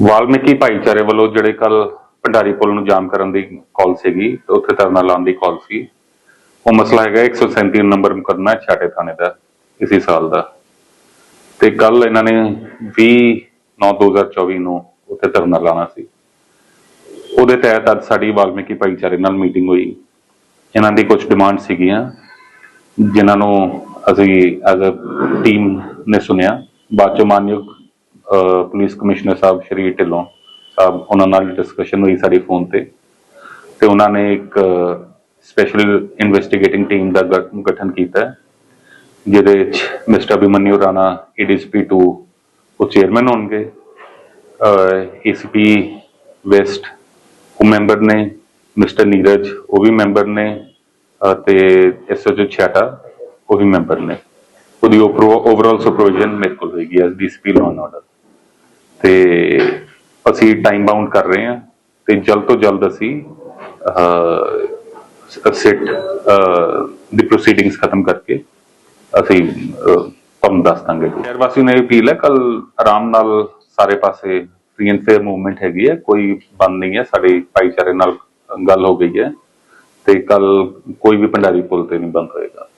ਵਾਲਮੀਕੀ ਭਾਈਚਾਰੇ ਵੱਲੋਂ ਜਿਹੜੇ ਕੱਲ ਭੰਡਾਰੀ ਪੁਲ ਨੂੰ ਜਾਮ ਕਰਨ ਦੀ ਕਾਲ ਸੀਗੀ ਉੱਥੇ ਧਰਨਾ ਲਾਉਣ ਦੀ ਕਾਲ ਸੀ। ਉਹ ਮਸਲਾ ਹੈਗਾ 137 ਨੰਬਰ ਮੁਕੱਦਮਾ ਛਾਟੇ ਥਾਣੇ ਦਾ, ਇਸੇ ਸਾਲ ਦਾ। ਤੇ ਕੱਲ ਇਹਨਾਂ ਨੇ 20 9 2024 ਨੂੰ ਉੱਥੇ ਧਰਨਾ ਲਾਣਾ ਸੀ। ਉਹਦੇ ਤਹਿਤ ਅੱਜ ਸਾਡੀ ਵਾਲਮੀਕੀ ਭਾਈਚਾਰੇ ਨਾਲ ਮੀਟਿੰਗ ਹੋਈ। ਇਹਨਾਂ ਦੀ ਕੁਝ ਡਿਮਾਂਡ ਸੀਗੀਆਂ, ਜਿਨ੍ਹਾਂ ਨੂੰ ਅਸੀਂ ਐਜ਼ ਅ ਟੀਮ ਨੇ ਸੁਣਿਆ। ਬਾਅਦ ਚ ਮਾਨਯੋਗ ਪੁਲਿਸ ਕਮਿਸ਼ਨਰ ਸਾਹਿਬ ਸ਼੍ਰੀ ਢਿੱਲੋਂ ਸਾਹਿਬ, ਉਹਨਾਂ ਨਾਲ ਡਿਸਕਸ਼ਨ ਹੋਈ ਸਾਡੀ ਫੋਨ ਤੇ ਤੇ ਉਹਨਾਂ ਨੇ ਇੱਕ ਸਪੈਸ਼ਲ ਇਨਵੈਸਟੀਗੇਟਿੰਗ ਟੀਮ ਦਾ ਗਠਨ ਕੀਤਾ ਜਿਹਦੇ ਵਿੱਚ ਮਿਸਟਰ ਅਭਿਮਨਿਊ ਰਾਣਾ ਏਡੀਸੀਪੀ 2 ਉਹ ਚੇਅਰਮੈਨ ਹੋਣਗੇ। ਏਸੀਪੀ ਵੈਸਟ ਉਹ ਮੈਂਬਰ ਨੇ ਮਿਸਟਰ ਨੀਰਜ ਉਹ ਵੀ ਮੈਂਬਰ ਨੇ, ਅਹ, ਤੇ ਐਸਓਜੀ ਛਾਟਾ ਉਹ ਵੀ ਮੈਂਬਰ ਨੇ। ਉਹਦੀ ਓਵਰਆਲ ਸੁਪਰਵਿਜ਼ਨ ਮੇਰੇ ਕੋਲ ਹੋਏਗੀ S DCP law and order ਤੇ ਅਸੀਂ ਟਾਈਮ ਬਾਉਂਡ ਕਰ ਰਹੇ ਹਾਂ ਤੇ ਜਲਦ ਤੋਂ ਜਲਦ ਅਸੀਂ ਸਿਟ ਦੀ ਪ੍ਰੋਸੀਡਿੰਗਸ ਖਤਮ ਕਰਕੇ ਅਸੀਂ ਤੁਹਾਨੂੰ ਦੱਸ ਦਾਂਗੇ। ਸ਼ਹਿਰ ਵਾਸੀ ਨੇ ਅਪੀਲ ਹੈ ਕੱਲ ਆਰਾਮ ਨਾਲ ਸਾਰੇ ਪਾਸੇ ਫ੍ਰੀ ਐਂਡ ਫੇਅਰ ਮੂਵਮੈਂਟ ਹੈਗੀ ਹੈ, ਕੋਈ ਬੰਦ ਨਹੀਂ ਹੈ, ਸਾਡੇ ਭਾਈਚਾਰੇ ਨਾਲ ਗੱਲ ਹੋ ਗਈ ਹੈ ਤੇ ਕੱਲ ਕੋਈ ਵੀ ਭੰਡਾਰੀ ਪੁਲ ਤੇ ਨਹੀਂ ਬੰਦ ਹੋਏਗਾ।